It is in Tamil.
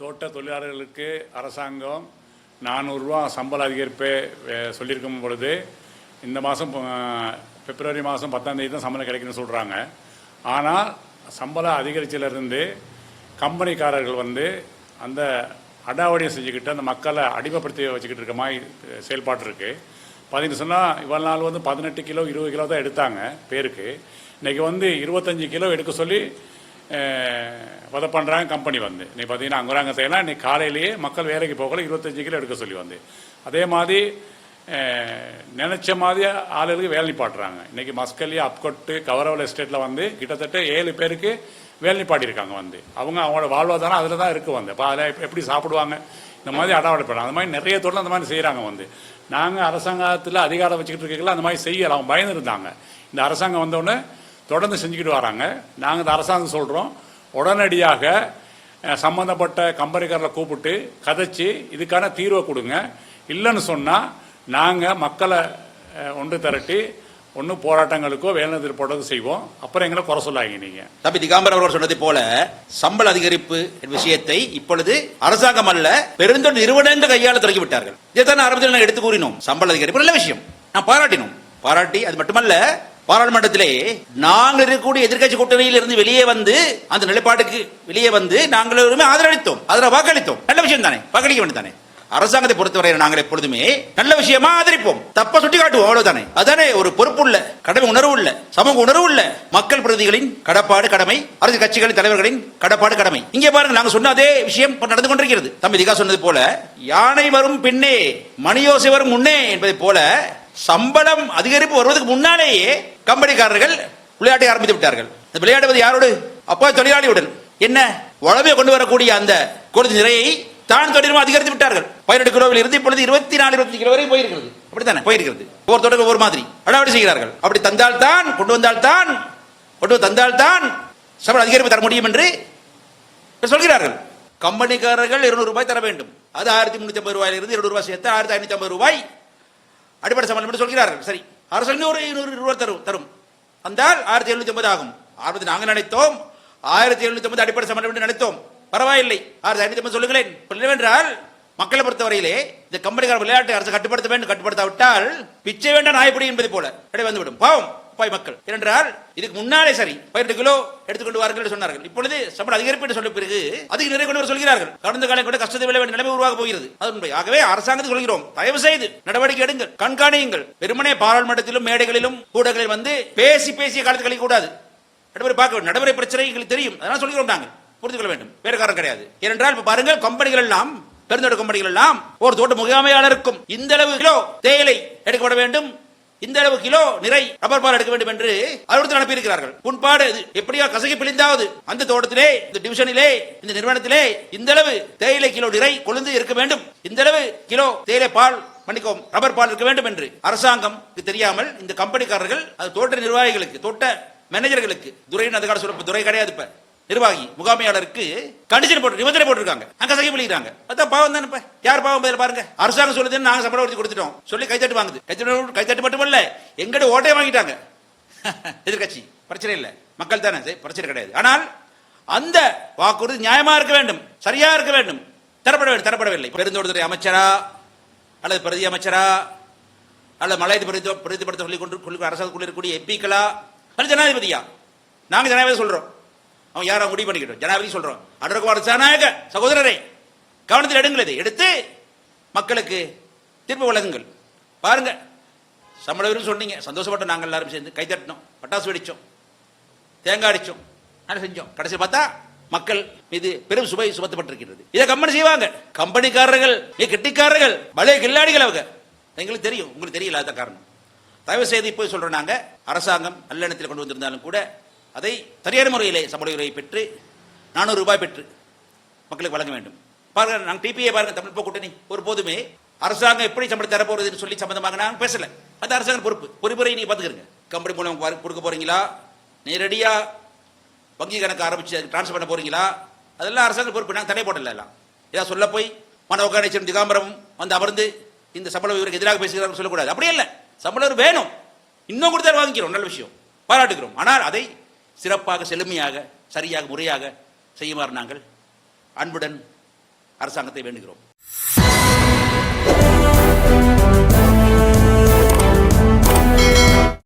தோட்ட தொழிலாளர்களுக்கு அரசாங்கம் நானூறுரூவா சம்பள அதிகரிப்பு சொல்லியிருக்கும் பொழுது இந்த மாதம் பிப்ரவரி மாதம் பத்தாம் தேதி தான் சம்பளம் கிடைக்குன்னு சொல்கிறாங்க ஆனால் சம்பளம் அதிகரிச்சிலிருந்து கம்பெனிக்காரர்கள் வந்து அந்த அடாவடியை செஞ்சுக்கிட்டு அந்த மக்களை அடிமைப்படுத்தி வச்சுக்கிட்டு இருக்க மாதிரி செயல்பாடு இருக்குது பார்த்தீங்கன்னு சொன்னால் இவ்வளோ நாள் வந்து பதினெட்டு கிலோ இருபது கிலோ தான் எடுத்தாங்க பேருக்கு. இன்றைக்கி வந்து இருபத்தஞ்சி கிலோ எடுக்க சொல்லி வதை பண்ணுறாங்க கம்பெனி வந்து. நீ பார்த்தீங்கன்னா அங்குராங்க செய்யலாம். இன்னைக்கு காலையிலேயே மக்கள் வேலைக்கு போகல இருபத்தஞ்சு கிலோ எடுக்க சொல்லி வந்து. அதே மாதிரி நினச்ச மாதிரி ஆளுகளுக்கு வேலை நிப்பாட்டுறாங்க. இன்றைக்கி மஸ்கல்லி அப்கொட்டு கவரவல் எஸ்டேட்டில் வந்து கிட்டத்தட்ட ஏழு பேருக்கு வேலை நிப்பாட்டியிருக்காங்க வந்து. அவங்க அவங்களோட வாழ்வாதாரம் அதில் தான் இருக்குது வந்து. அப்போ அதில் எப்படி சாப்பிடுவாங்க? இந்த மாதிரி அடாவடைப்படுறாங்க அந்த மாதிரி நிறைய தொழில் அந்த மாதிரி செய்கிறாங்க வந்து. நாங்கள் அரசாங்கத்தில் அதிகாரம் வச்சுக்கிட்டு இருக்கீங்களா? அந்த மாதிரி செய்யலாம். அவங்க பயந்துருந்தாங்க இந்த அரசாங்கம் வந்தோடனே தொடர்ந்து செஞ்சுக்கிட்டு வராங்க. நாங்கள் இந்த அரசாங்கம் சொல்கிறோம் உடனடியாக சம்மந்தப்பட்ட சம்பந்தப்பட்ட கம்பெனிக்காரரை கூப்பிட்டு கதைச்சு இதுக்கான தீர்வை கொடுங்க. இல்லைன்னு சொன்னால் நாங்கள் மக்களை ஒன்று திரட்டி ஒன்று போராட்டங்களுக்கோ வேலை போடுறது செய்வோம். அப்புறம் எங்களை குறை சொல்லாங்க நீங்கள் தம்பி திகாம்பரம் அவர்கள் சொன்னதை போல சம்பள அதிகரிப்பு விஷயத்தை இப்பொழுது அரசாங்கம் அல்ல பெருந்தொழில் நிறுவனங்கள் கையால் தொடங்கி விட்டார்கள் இதைத்தான் ஆரம்பத்தில் நான் எடுத்து கூறினோம். சம்பள அதிகரிப்பு நல்ல விஷயம். நான் பாராட்டினோம். பாராட்டி அது மட்டுமல்ல பாராளுமன்றத்திலே நாங்கள் இருக்கக்கூடிய எதிர்க்கட்சி கூட்டணியில் இருந்து வெளியே வந்து அந்த நிலைப்பாட்டுக்கு வெளியே வந்து நாங்கள் ஆதரவளித்தோம். அதில் வாக்களித்தோம். நல்ல விஷயம் தானே? வாக்களிக்க வேண்டும் தானே? அரசாங்கத்தை பொறுத்தவரை நாங்கள் எப்பொழுதுமே நல்ல விஷயமா ஆதரிப்போம். தப்ப சுட்டி காட்டுவோம் அவ்வளவுதானே? அதானே ஒரு பொறுப்பு உள்ள கடமை உணர்வு உள்ள சமூக உணர்வு உள்ள மக்கள் பிரதிகளின் கடப்பாடு கடமை அரசு கட்சிகளின் தலைவர்களின் கடப்பாடு கடமை. இங்கே பாருங்க நாங்க சொன்ன அதே விஷயம் நடந்து கொண்டிருக்கிறது. தம்பி திகா சொன்னது போல யானை வரும் பின்னே மணியோசை வரும் முன்னே என்பதை போல சம்பளம் அதிகரிப்பு வருவதற்கு முன்னாலேயே கம்பெனிக்காரர்கள் விளையாட்டை ஆரம்பித்து விட்டார்கள். இந்த விளையாடுவது யாரோடு? அப்பா தொழிலாளியுடன். என்ன? உழவை கொண்டு வரக்கூடிய அந்த கொடுத்த நிறையை தான் தொடர்பு அதிகரித்து விட்டார்கள். பதினெட்டு கிலோவில் இருந்து இப்பொழுது இருபத்தி நாலு இருபத்தி கிலோ வரை போயிருக்கிறது. அப்படித்தானே? போயிருக்கிறது. ஒவ்வொரு தொடர்பு ஒவ்வொரு மாதிரி. அடாவடி செய்கிறார்கள். அப்படி தந்தால் தான் கொண்டு வந்தால் தான் கொண்டு வந்து தந்தால் தான் சம்பளம் அதிகரிப்பு தர முடியும் என்று சொல்கிறார்கள். கம்பெனிக்காரர்கள் இருநூறு ரூபாய் தர வேண்டும். அது ஆயிரத்தி முன்னூத்தி ஐம்பது ரூபாயிலிருந்து இருநூறு ரூபாய் சேர்த்து ஆயிரத்தி ஐநூத்தி ஐம்பது ரூபாய் அடிப்படை சம்பளம் என்று சொல்கிறார்கள். சரி. அரசு ஒரு இருநூறு ரூபாய் தரும் தரும். வந்தால் ஆயிரத்தி எழுநூத்தி ஐம்பது ஆகும். ஆரம்பத்தில் நாங்கள் நினைத்தோம். ஆயிரத்தி எழுநூத்தி ஐம்பது அடிப்படை சம்பளம் என்று நினைத்தோம். பரவாயில்லை. ஆயிரத்தி ஐநூத்தி ஐம்பது சொல்லுங்களேன். என்னவென்றால் மக்களை பொறுத்தவரையிலே இந்த கம்பெனிக்கார விளையாட்டு அரசு கட்டுப்படுத்த வேண்டும் கட்டுப்படுத்தாவிட்டால் பிச்சை வேண்டாம் நாய்ப்படி என்பது போல. இடை வந்துவிடும். பாவம். பாய் மக்கள். ஏனென்றால் இதுக்கு முன்னாலே சரி பதினெட்டு கிலோ எடுத்துக்கொண்டு வாருங்கள் என்று சொன்னார்கள். இப்பொழுது சம்பளம் அதிகரிப்பு என்று சொல்ல பிறகு அதுக்கு நிறை கொண்டு சொல்கிறார்கள். கடந்த காலம் கூட கஷ்டத்தை விட வேண்டிய நிலைமை உருவாக போகிறது. அது உண்மை ஆகவே அரசாங்கத்துக்கு சொல்கிறோம் தயவு செய்து நடவடிக்கை எடுங்கள் கண்காணியுங்கள். வெறுமனே பாராளுமன்றத்திலும் மேடைகளிலும் கூடங்களில் வந்து பேசி பேசிய காலத்து கழிக்க கூடாது நடைமுறை பார்க்க நடைமுறை பிரச்சனை எங்களுக்கு தெரியும். அதனால் சொல்கிறோம் நாங்கள் புரிந்து கொள்ள வேண்டும். வேறு காரணம் கிடையாது. ஏனென்றால் இப்ப பாருங்கள் கம்பெனிகள் எல்லாம் பெருந்தோட்ட கம்பெனிகள் எல்லாம் ஒரு தோட்ட முகாமையாளருக்கும் இந்த அளவு கிலோ தேயிலை எடுக்கப்பட வேண்டும். இந்த அளவு கிலோ நிறை ரப்பர் பால் எடுக்க வேண்டும் என்று அறிவுறுத்தல் அனுப்பியிருக்கிறார்கள். முன்பாடு இது எப்படியா கசகி பிழிந்தாவது. அந்த தோட்டத்திலே இந்த டிவிஷனிலே இந்த நிறுவனத்திலே இந்த அளவு தேயிலை கிலோ நிறை கொழுந்து இருக்க வேண்டும். இந்த அளவு கிலோ தேயிலை பால் மன்னிக்கவும் ரப்பர் பால் இருக்க வேண்டும் என்று அரசாங்கம் தெரியாமல் இந்த கம்பெனிக்காரர்கள் அது தோட்ட நிர்வாகிகளுக்கு தோட்ட மேனேஜர்களுக்கு துறையின் அதிகார சொல்ல துறை கிடையாது இப்ப. நிர்வாகி முகாமையாளருக்கு கண்டிஷன் போட்டு நிபந்தனை போட்டிருக்காங்க. அங்க சகி பண்ணிக்கிறாங்க அதான் பாவம் தானே யார் பாவம் பதில் பாருங்க. அரசாங்கம் சொல்லுதுன்னு நாங்க சம்பளம் உறுதி கொடுத்துட்டோம். சொல்லி கைத்தட்டு வாங்குது. கைத்தட்டு கைத்தட்டு மட்டுமல்ல எங்கட ஓட்டையை வாங்கிட்டாங்க. எதிர்கட்சி பிரச்சனை இல்லை. மக்கள் தானே சரி, பிரச்சனை கிடையாது. ஆனால் அந்த வாக்குறுதி நியாயமா இருக்க வேண்டும். சரியா இருக்க வேண்டும். தரப்பட வேண்டும் தரப்படவில்லை. பெருந்தோட்டத்துறை அமைச்சரா அல்லது பிரதி அமைச்சரா அல்லது மலையத்தை பிரதி பிரதிபடுத்த சொல்லி கொண்டு கொண்டு அரசாங்கத்துக்குள்ள இருக்கக்கூடிய எம்பிக்களா அல்லது ஜனாதிபதியா? நாங்க ஜனாதிபதி சொல்றோம். அவன் யாரா முடிவு பண்ணிக்கிட்டோம் ஜனாதிபதி சொல்றோம் அடர்குமார் ஜனநாயக சகோதரரே கவனத்தில் எடுங்கள் இதை. எடுத்து மக்களுக்கு திருப்பி வழங்குங்கள் பாருங்க சம்பளம் சொன்னீங்க. சந்தோஷப்பட்டோம் நாங்கள் எல்லாரும் சேர்ந்து கை தட்டினோம். பட்டாசு வெடிச்சோம். தேங்காய் அடிச்சோம். நல்லா செஞ்சோம்? கடைசியில் பார்த்தா மக்கள் மீது பெரும் சுவை சுமத்தப்பட்டிருக்கிறது. இதை கம்பெனி செய்வாங்க. கம்பெனிக்காரர்கள் மிக கெட்டிக்காரர்கள் பழைய கில்லாடிகள் அவங்க. எங்களுக்கு தெரியும். உங்களுக்கு தெரியல அதான் காரணம். தயவு செய்து இப்போ சொல்றோம் நாங்க. அரசாங்கம் நல்லெண்ணத்தில் கொண்டு வந்திருந்தாலும் கூட அதை சரியான முறையிலே சம்பள உயர்வை பெற்று நானூறு ரூபாய் பெற்று மக்களுக்கு வழங்க வேண்டும். பாருங்க நாங்கள் டிபிஏ பாருங்க தமிழ் போ கூட்டணி. ஒரு போதுமே அரசாங்கம் எப்படி சம்பளம் தரப்போகிறதுன்னு சொல்லி சம்பந்தமாக நாங்கள் பேசல. அது அரசாங்கம் பொறுப்பு. பொறுப்புரை நீங்க பாத்துக்கிறீங்க கம்பெனி மூலம் கொடுக்க போறீங்களா? நேரடியாக வங்கி கணக்கு ஆரம்பிச்சு டிரான்ஸ்ஃபர் பண்ண போறீங்களா? அதெல்லாம் அரசாங்க பொறுப்பு. நாங்கள் தடை போடல எல்லாம். ஏதாவது சொல்ல போய் மன உட்காணிச்சன் திகாம்பரம் வந்து அமர்ந்து இந்த சம்பள உயர்வுக்கு எதிராக பேசுகிறார் சொல்லக்கூடாது. அப்படியே இல்லை. சம்பள வேணும். இன்னும் கொடுத்தா வாங்கிக்கிறோம். நல்ல விஷயம். பாராட்டுக்கிறோம். ஆனால் அதை சிறப்பாக செழுமையாக சரியாக முறையாக செய்யுமாறு நாங்கள் அன்புடன் அரசாங்கத்தை வேண்டுகிறோம்.